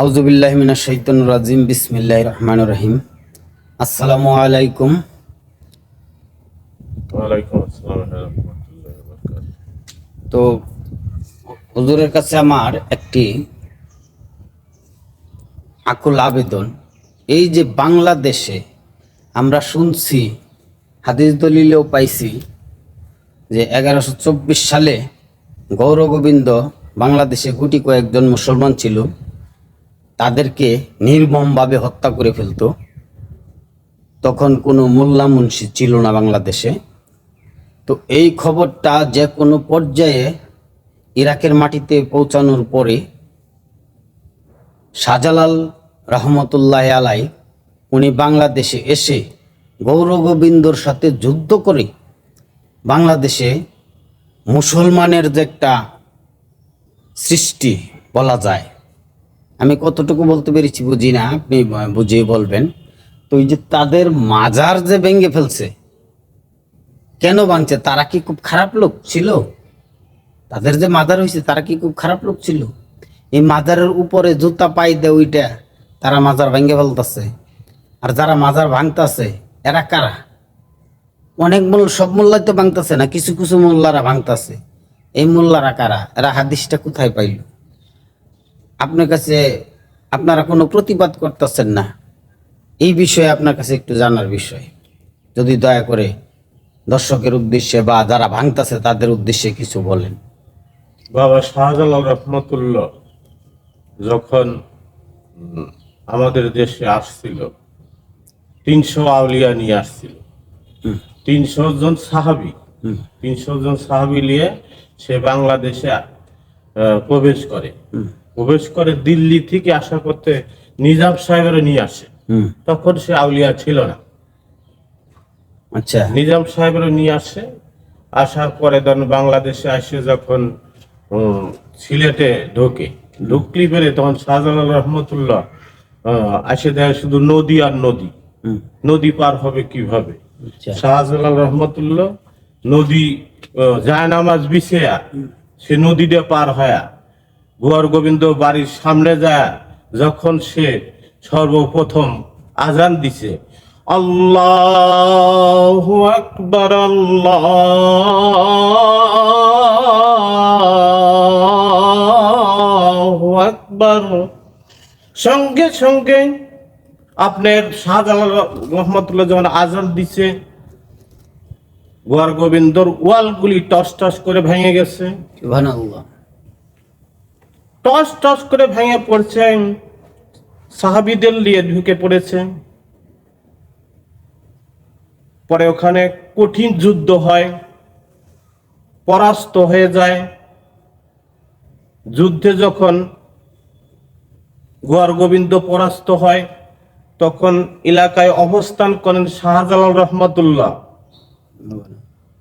আউজুবিল্লাহ মিনা শৈতন রাজিম বিসমিল্লাহ রহমান রহিম। আসসালামু আলাইকুম। তো হুজুরের কাছে আমার একটি আকুল আবেদন। এই যে বাংলাদেশে আমরা শুনছি হাদিস দলিলেও পাইছি যে এগারোশো চব্বিশ সালে গৌরগোবিন্দ বাংলাদেশে গুটি কয়েকজন মুসলমান ছিল। তাদেরকে নির্মমভাবে হত্যা করে ফেলতো। তখন কোনো মোল্লা মুন্সি ছিল না বাংলাদেশে। তো এই খবরটা যে কোনো পর্যায়ে ইরাকের মাটিতে পৌঁছানোর পরে শাহজালাল রহমতুল্লাহ আলাই উনি বাংলাদেশে এসে গৌরগোবিন্দর সাথে যুদ্ধ করে বাংলাদেশে মুসলমানের যে একটা সৃষ্টি বলা যায়। আমি কতটুকু বলতে পেরেছি বুঝি না, আপনি বুঝিয়ে বলবেন। তো এই যে তাদের মাজার যে ভেঙে ফেলছে, কেন ভাঙছে? তারা কি খুব খারাপ লোক ছিল? তাদের যে মাজার হয়েছে, তারা কি খুব খারাপ লোক ছিল? এই মাজারের উপরে জুতা পাই দেয় ওইটা তারা মাজার ভেঙে ফেলতেছে। আর যারা মাজার ভাঙতেছে, এরা কারা? অনেক মূল, সব মোল্লাই তো ভাঙতেছে না, কিছু কিছু মোল্লারা ভাঙতেছে। এই মোল্লারা কারা? এরা হাদিসটা কোথায় পাইল? আপনার কাছে আপনারা কোনো প্রতিবাদ করতেছেন না। এই বিষয়ে আপনার কাছে একটু জানার বিষয়। যদি দয়া করে দর্শকের উদ্দেশ্যে বা যারা ভাঙতেছে তাদের উদ্দেশ্যে কিছু বলেন। বাবা শাহজালাল রহমতুল্লাহ যখন আমাদের দেশে আসছিল তিনশো আউলিয়া নিয়ে আসছিল। তিনশো জন সাহাবি তিনশো জন সাহাবি নিয়ে সে বাংলাদেশে প্রবেশ করে। প্রবেশ করে দিল্লি থেকে আশা করতে নিজাম সাহেবের নিয়ে আসে। তখন সে আউলিয়া ছিল না। আচ্ছা। নিজাম সাহেবের নিয়ে আসে। আসার পরে ধরেন বাংলাদেশে আসে যখন সিলেটে ঢোকে। ঢুকলি পেরে তখন শাহজালাল রহমতুল্লাহ আহ, আসে দেয় শুধু নদী আর নদী। নদী পার হবে কীভাবে? আচ্ছা। শাহজালাল রহমতুল্লাহ নদী যায় নামাজ বিছেয়া সে নদীতে পার হয়া। গোয়ার গোবিন্দ বাড়ির সামনে যায়, যখন সে সর্বপ্রথম আজান দিছে। আল্লাহ আকবর আল্লাহ আকবর। সঙ্গে সঙ্গে আপনার শাহজালাল রহমতুল্লাহ যখন আজান দিছে, গোয়ার গোবিন্দর ওয়ালগুলি টস টস করে ভেঙে গেছে। টস টস করে ভেঙে পড়ছে। সাহাবিদের নিয়ে ঢুকে পড়েছে। পরে ওখানে কঠিন যুদ্ধ হয়, পরাস্ত হয়ে যায়। যুদ্ধে যখন গোয়ার গোবিন্দ পরাস্ত হয়, তখন এলাকায় অবস্থান করেন শাহজালাল রহমতুল্লাহ।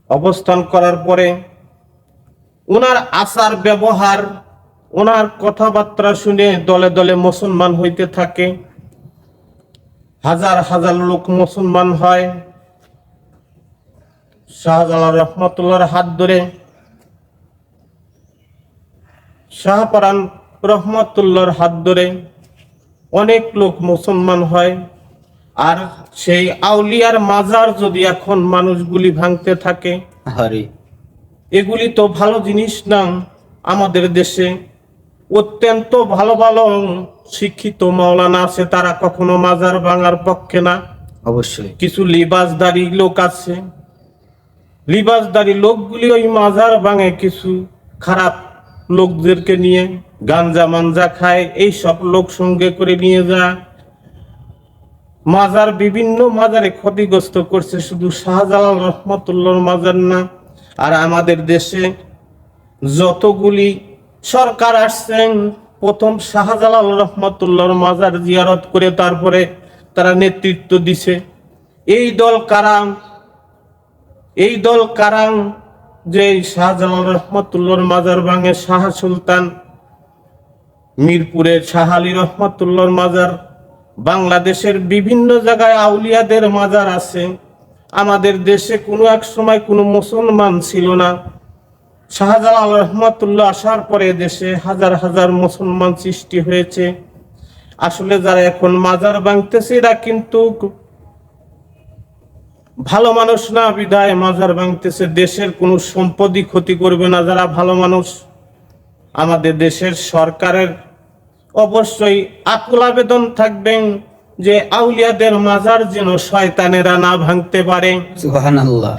অবস্থান করার পরে ওনার আচার, ব্যবহার ওনার কথাবার্তা শুনে দলে দলে মুসলমান হইতে থাকে। হাজার হাজার লোক মুসলমান হয়। শাহজালাল রহমতুল্লাহর হাত ধরে শাহপরান রহমতুল্লাহর হাত ধরে অনেক লোক মুসলমান হয়। আর সেই আউলিয়ার মাজার যদি এখন মানুষগুলি ভাঙতে থাকে হরি এগুলি তো ভালো জিনিস না আমাদের দেশে। অত্যন্ত ভালো ভালো শিক্ষিত মাওলানা আছে তারা কখনো মাজার ভাঙার পক্ষে না। অবশ্যই। কিছু লিবাসদারি লোক আছে। লিবাসদারি লোকগুলি ওই মাজার ভাঙে কিছু খারাপ লোকদেরকে নিয়ে গাঞ্জা মাঞ্জা খায় এই সব লোক সঙ্গে করে নিয়ে যায়। মাজার বিভিন্ন মাজারে ক্ষতিগ্রস্ত করছে শুধু শাহজালাল রহমতুল্লাহর মাজার না আর আমাদের দেশে যতগুলি সরকার আসছেন প্রথম শাহজালাল রহমতুল্লাহর মাজার জিয়ারত করে তারপরে তারা নেতৃত্ব দিছে। এই দল কারাম এই দল কারাম যে শাহজালাল রহমতুল্লাহর মাজার ভাঙে শাহ সুলতান, মিরপুরের শাহ আলী রহমতুল্লাহর মাজার, বাংলাদেশের বিভিন্ন জায়গায় আউলিয়াদের মাজার আছে। আমাদের দেশে কোনো এক সময় কোনো মুসলমান ছিল না। শাহজালাল রহমতুল্লাহ আসার পরে দেশে হাজার হাজার মুসলমান সৃষ্টি হয়েছে। আসলে যারা এখন মাজার ভাঙতেছে, এরা কিন্তু ভালো মানুষ না, বিদায় মাজার ভাঙতেছে। দেশের কোনো সম্পদই ক্ষতি করবে না যারা ভালো মানুষ। আমাদের দেশের সরকারের অবশ্যই আকুল আবেদন থাকবেন যে আউলিয়াদের মাজার যেন শয়তানেরা না ভাঙতে পারে। আল্লাহ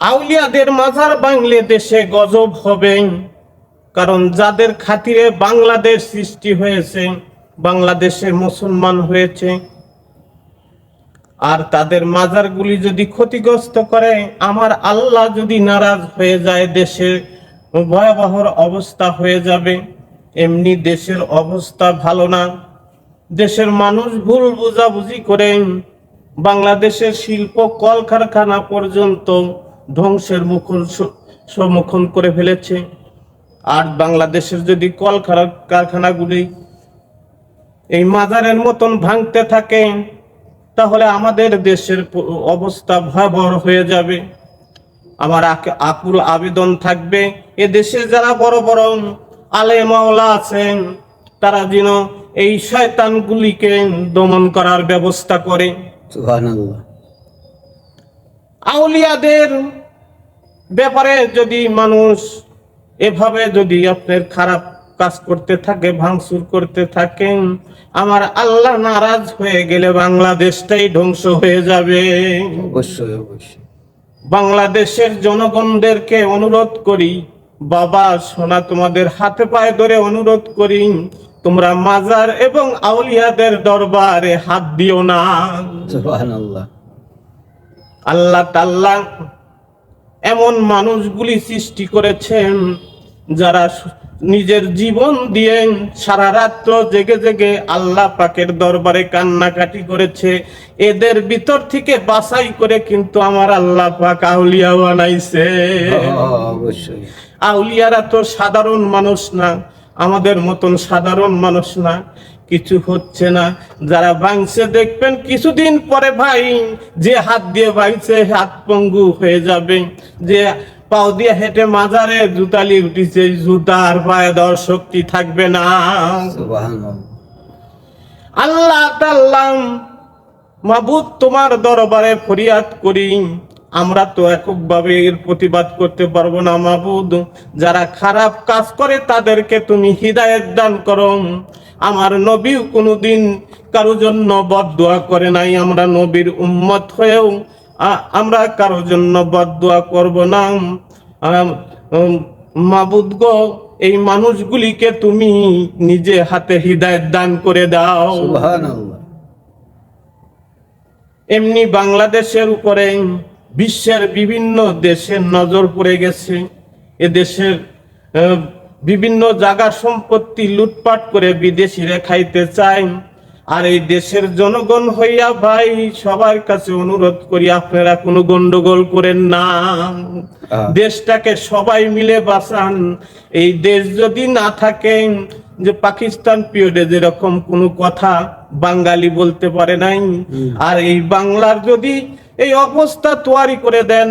আউলিয়াদের মাজার বাংলাদেশে গজব হবে। কারণ যাদের খাতিরে বাংলাদেশ সৃষ্টি হয়েছে, বাংলাদেশের মুসলমান হয়েছে। আর তাদের মাজারগুলি যদি ক্ষতিগ্রস্ত করে, আমার আল্লাহ যদি নারাজ হয়ে যায়, দেশের ভয়াবহ অবস্থা হয়ে যাবে। এমনি দেশের অবস্থা ভালো না। দেশের মানুষ ভুল বুঝাবুঝি করে। বাংলাদেশের শিল্প কলকারখানা পর্যন্ত ধ্বংসের মুখোন স- সম্মুখীন করে ফেলেছে। আর বাংলাদেশের যদি কল কারখানাগুলি এই মাজারের মতন ভাঙতে থাকে তাহলে আমাদের দেশের অবস্থা ভয়াবহ হয়ে যাবে। আমার আক- আকুল আবেদন থাকবে এ দেশে যারা বড় বড় আলে মাওলা আছেন তারা যেন এই শয়তানগুলিকে দমন করার ব্যবস্থা করে। আউলিয়াদের ব্যাপারে যদি মানুষ এভাবে যদি আপনার খারাপ কাজ করতে থাকে ভাঙচুর করতে থাকেন আমার আল্লাহ নারাজ হয়ে গেলে বাংলাদেশটাই ধ্বংস হয়ে যাবে। অবশ্যই অবশ্যই। বাংলাদেশের জনগণদেরকে অনুরোধ করি বাবা সোনা তোমাদের হাতে পায়ে ধরে অনুরোধ করি তোমরা মাজার এবং আউলিয়াদের দরবারে হাত দিও না। আল্লাহ তাল্লাহ এমন মানুষগুলি সৃষ্টি করেছেন যারা নিজের জীবন দিয়ে সারা রাত্র জেগে জেগে আল্লাহ পাকের দরবারে কান্নাকাটি করেছে। এদের ভিতর থেকে বাছাই করে কিন্তু আমার আল্লাহ পাক আউলিয়া বানাইছে। অবশ্যই। আউলিয়ারা তো সাধারণ মানুষ না আমাদের মতন সাধারণ মানুষ না। কিছু হচ্ছে না। যারা ভাঙছে দেখবেন কিছুদিন পরে ভাই যে হাত দিয়ে ভাঙছে হাত পঙ্গু হয়ে যাবে। যে পাও দিয়ে হেঁটে মাজারে জুতালি উঠিছে জুতার পায়ে দেওয়ার শক্তি থাকবে না। আল্লাহ তাল্লাম মাবুদ তোমার দরবারে ফরিয়াদ করি। আমরা তো এককভাবে এর প্রতিবাদ করতে পারব না মাবুদ। যারা খারাপ কাজ করে তাদেরকে তুমি হৃদায়ত দান করো। আমার নবীও কোনোদিন কারও জন্য বদদোয়া করে নাই। আমরা নবীর উম্মত হয়েও আমরা কারও জন্য বদদোয়া করব না। মাবুদ গো এই মানুষগুলিকে তুমি নিজে হাতে হৃদায়ত দান করে দাও। এমনি বাংলাদেশের উপরে বিশ্বের বিভিন্ন দেশের নজর পড়ে গেছে। এ দেশের আহ, বিভিন্ন জায়গা সম্পত্তি লুটপাট করে বিদেশিরা খাইতে চায়। আর এই দেশের জনগণ হইয়া ভাই সবার কাছে অনুরোধ করি আপনারা কোনো গন্ডগোল করেন না। দেশটাকে সবাই মিলে বাঁচান। এই দেশ যদি না থাকে যে পাকিস্তান পিরিয়ডে যেরকম কোনো কথা বাঙালি বলতে পারে নাই। আর এই বাংলার যদি এই অবস্থা তৈরি করে দেন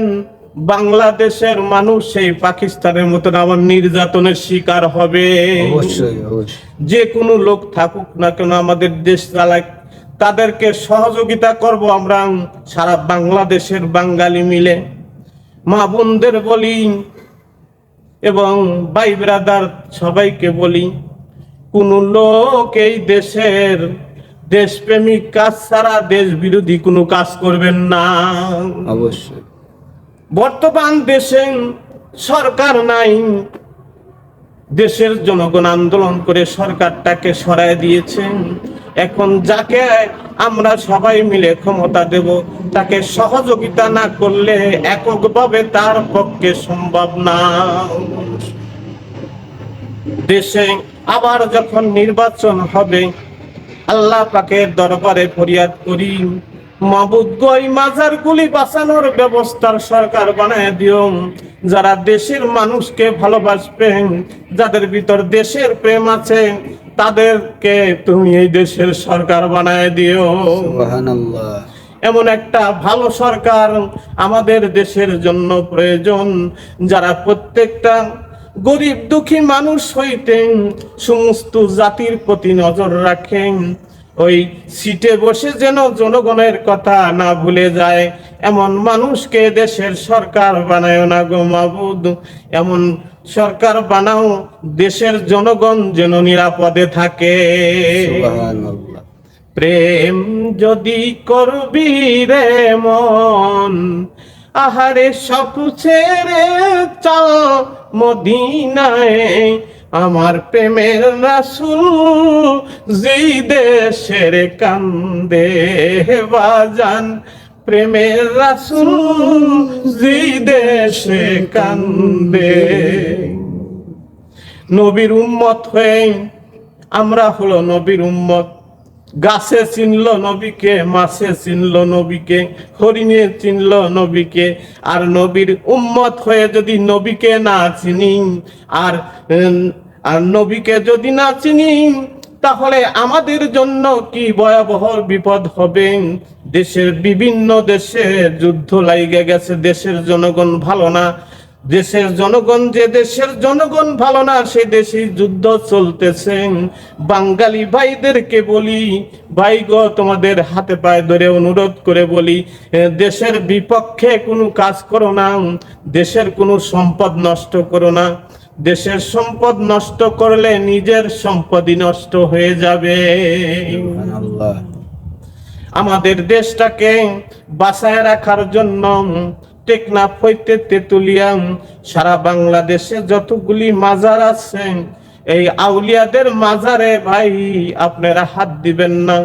বাংলাদেশের মানুষ সেই পাকিস্তানের মতন আবার নির্যাতনের শিকার হবে। যে কোনো লোক থাকুক না কেন আমাদের দেশ চালাক তাদেরকে সহযোগিতা করব আমরা সারা বাংলাদেশের বাঙালি মিলে। মা বোনদের বলি এবং ভাই ব্রাদার সবাইকে বলি কোন লোক এই দেশের দেশপ্রেমিক কাজ ছাড়া দেশ বিরোধী কোনো কাজ করবেন না। অবশ্যই। বর্তমান দেশে সরকার নাই। দেশের জনগণ আন্দোলন করে সরকারটাকে সরায় দিয়েছেন এখন যাকে আমরা সবাই মিলে ক্ষমতা দেব, তাকে সহযোগিতা না করলে এককভাবে তার পক্ষে সম্ভব না। দেশে আবার যখন নির্বাচন হবে, আল্লাহ পাকের দরবারে ফরিয়াদ করি। মাজার গুলি বাঁচানোর ব্যবস্থার সরকার বানায় দিও। যারা দেশের মানুষকে ভালোবাসবেন যাদের ভিতর দেশের প্রেম আছে তাদেরকে তুমি এই দেশের সরকার বানায় দিও। এমন একটা ভালো সরকার আমাদের দেশের জন্য প্রয়োজন। যারা প্রত্যেকটা গরিব দুঃখী মানুষ হইতেন সমস্ত জাতির প্রতি নজর রাখেন ওই সিটে বসে যেন জনগণের কথা না ভুলে যায়। এমন মানুষকে দেশের সরকার বানায় না গো মাবুদ। এমন সরকার বানাও দেশের জনগণ যেন নিরাপদে থাকে। প্রেম যদি করবি রে মন আহারে সব ছেড়ে চল মদিনায়। আমার প্রেমের রাসুল, যেই দেশের কান্দে বাজান। প্রেমের রাসুল, যেই দেশে কান্দে। নবীর উম্মত হয়ে আমরা হলো নবীর উম্মত। গাছে চিনল নবীকে, মাছে চিনল নবীকে, হরিণে চিনল নবীকে। আর নবীর উম্মত হয়ে যদি নবীকে না চিনি আর আর নবীকে যদি না চিনি তাহলে আমাদের জন্য কি ভয়াবহ বিপদ হবে? দেশের বিভিন্ন দেশে যুদ্ধ লাইগে গেছে, দেশের জনগণ ভালো না। দেশের জনগণ যে দেশের জনগণ ভালো না সে দেশে যুদ্ধ চলতেছে। বাঙালি ভাইদেরকে বলি ভাই গো তোমাদের হাতে পায়ে ধরে অনুরোধ করে বলি দেশের বিপক্ষে কোনো কাজ করো না দেশের কোনো সম্পদ নষ্ট করো না। দেশের সম্পদ নষ্ট করলে নিজের সম্পদই নষ্ট হয়ে যাবে। আমাদের দেশটাকে বাঁচায় রাখার জন্য টেকনাফ হইতে তেতুলিয়া সারা বাংলাদেশে যতগুলি মাজার আছে, এই আউলিয়াদের মাজারে ভাই আপনারা হাত দিবেন না।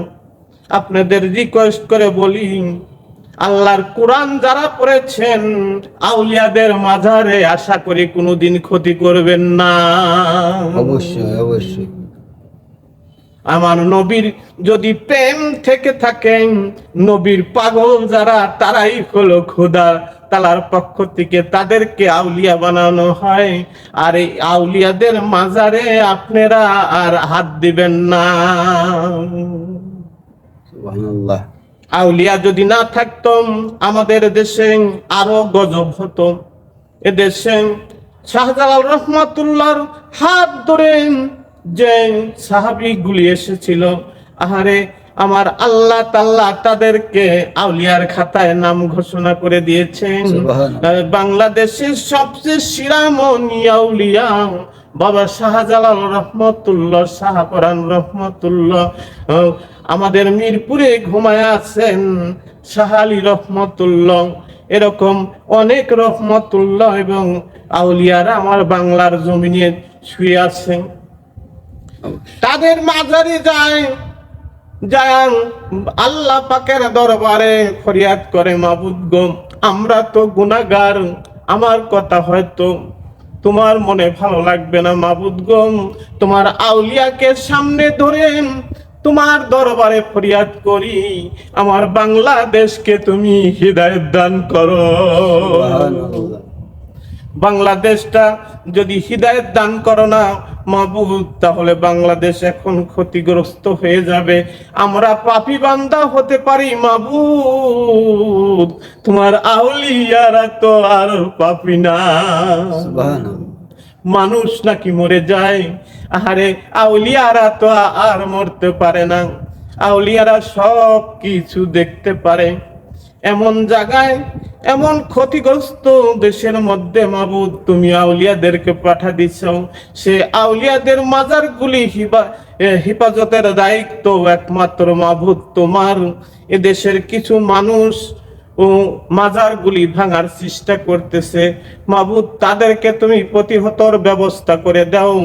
আপনাদের রিকোয়েস্ট করে বলি, আল্লাহর কোরআন যারা পড়েছেন, আউলিয়াদের মাজারে আশা করি কোনোদিন ক্ষতি করবেন না। অবশ্যই অবশ্যই। আমার নবীর যদি প্রেম থেকে থাকেন নবীর পাগল যারা তারাই হলো খোদা। তালার পক্ষ থেকে তাদেরকে আউলিয়া বানানো হয়। আর এই আউলিয়াদের মাজারে আপনারা আর হাত দিবেন না। আউলিয়া যদি না থাকতম আমাদের দেশে আরও গজব হতো। এদেশে শাহজালাল রহমাতুল্লাহর হাত ধরে যে সাহাবি গুলি এসেছিল আহারে আমার আল্লাহ তাল্লাহ তাদেরকে আউলিয়ার খাতায় নাম ঘোষণা করে দিয়েছেন। বাংলাদেশের সবচেয়ে শিরামণি আউলিয়া বাবা শাহজালাল রহমতুল্লাহ শাহপরান রহমতুল্লাহ। আমাদের মিরপুরে ঘুমায় আছেন শাহ আলী রহমতুল্লাহ। এরকম অনেক রহমতুল্লাহ এবং আউলিয়ারা আমার বাংলার জমিনে শুয়ে আছেন। তাদের মাঝারি যায় আল্লাহ পাকের দরবারে ফরিয়াদ করে, মাবুদ গো, আমরা তো গুনাহগার, আমার কথা হয়তো তোমার মনে ভালো লাগবে না, মাবুদ গো। তোমার আউলিয়াকে সামনে ধরে তোমার দরবারে ফরিয়াদ করি, আমার বাংলাদেশকে তুমি হৃদয় দান করো বাংলাদেশটা যদি হৃদায়ত দান করো না মাবুদ তাহলে বাংলাদেশ এখন ক্ষতিগ্রস্ত হয়ে যাবে। আমরা পাপি বান্দা হতে পারি মাবুদ তোমার আউলিয়ারা তো আর পাপি না। মানুষ নাকি মরে যায়। আহারে আউলিয়ারা তো আর মরতে পারে না। আউলিয়ারা সব কিছু দেখতে পারে। এমন জায়গায়, এমন ক্ষতিগ্রস্ত দেশের মধ্যে মাবুদ, তুমি আউলিয়াদেরকে পাঠা দিছ সে আউলিয়াদের মাজারগুলি হিবা হেফাজতের দায়িত্ব একমাত্র মাবুদ। তোমার এ দেশের কিছু মানুষ ও মাজারগুলি ভাঙার চেষ্টা করতেছে। মাবুদ, তাদেরকে তুমি প্রতিহতর ব্যবস্থা করে দাও।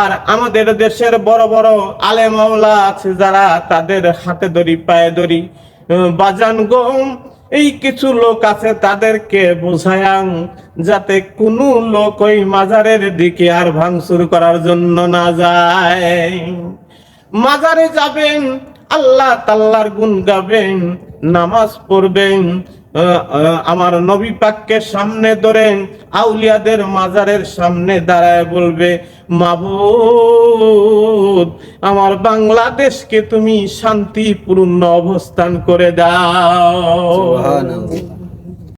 আর আমাদের দেশের বড় বড় আলেমাওলা আছে যারা তাদের হাতে দড়ি, পায়ে দড়ি বাজান গো। এই কিছু লোক আছে তাদেরকে বুঝায়াং যাতে কোনো লোক ওই মাজারের দিকে আর ভাঙচুর করার জন্য না যায়। মাজারে যাবেন, আল্লাহ তাল্লার গুণ গাবেন, নামাজ পড়বেন আমার নবী পাককে সামনে ধরেন আউলিয়াদের মাজারের সামনে দাঁড়ায় বলবে, মাবুদ, আমার বাংলাদেশকে তুমি শান্তিপূর্ণ অবস্থান করে দাও।